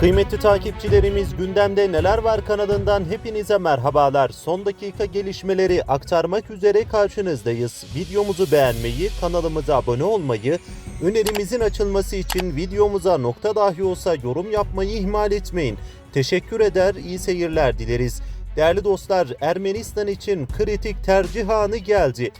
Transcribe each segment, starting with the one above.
Kıymetli takipçilerimiz gündemde neler var kanalından hepinize merhabalar. Son dakika gelişmeleri aktarmak üzere karşınızdayız. Videomuzu beğenmeyi, kanalımıza abone olmayı, önerimizin açılması için videomuza nokta dahi olsa yorum yapmayı ihmal etmeyin. Teşekkür eder, iyi seyirler dileriz. Değerli dostlar, Ermenistan için kritik tercih anı geldi.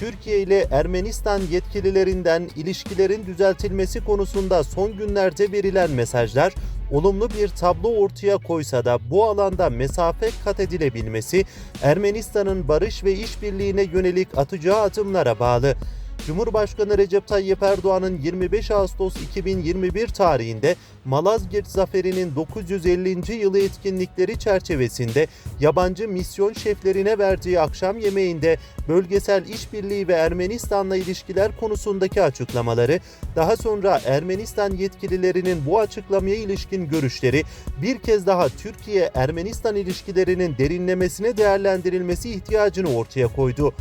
Türkiye ile Ermenistan yetkililerinden ilişkilerin düzeltilmesi konusunda son günlerde verilen mesajlar olumlu bir tablo ortaya koysa da bu alanda mesafe kat edilebilmesi Ermenistan'ın barış ve işbirliğine yönelik atacağı adımlara bağlı. Cumhurbaşkanı Recep Tayyip Erdoğan'ın 25 Ağustos 2021 tarihinde Malazgirt Zaferi'nin 950. yılı etkinlikleri çerçevesinde yabancı misyon şeflerine verdiği akşam yemeğinde bölgesel işbirliği ve Ermenistan'la ilişkiler konusundaki açıklamaları, daha sonra Ermenistan yetkililerinin bu açıklamaya ilişkin görüşleri bir kez daha Türkiye-Ermenistan ilişkilerinin derinlemesine değerlendirilmesi ihtiyacını ortaya koydu.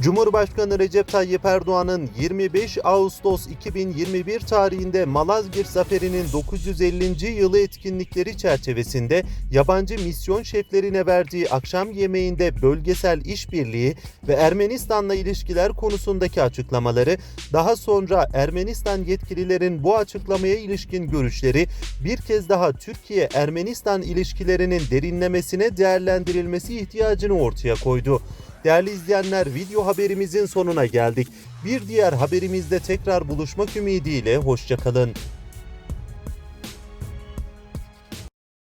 Cumhurbaşkanı Recep Tayyip Erdoğan'ın 25 Ağustos 2021 tarihinde Malazgirt Zaferi'nin 950. yılı etkinlikleri çerçevesinde yabancı misyon şeflerine verdiği akşam yemeğinde bölgesel işbirliği ve Ermenistan'la ilişkiler konusundaki açıklamaları, daha sonra Ermenistan yetkililerin bu açıklamaya ilişkin görüşleri bir kez daha Türkiye-Ermenistan ilişkilerinin derinlemesine değerlendirilmesi ihtiyacını ortaya koydu. Değerli izleyenler video haberimizin sonuna geldik. Bir diğer haberimizde tekrar buluşmak ümidiyle hoşçakalın.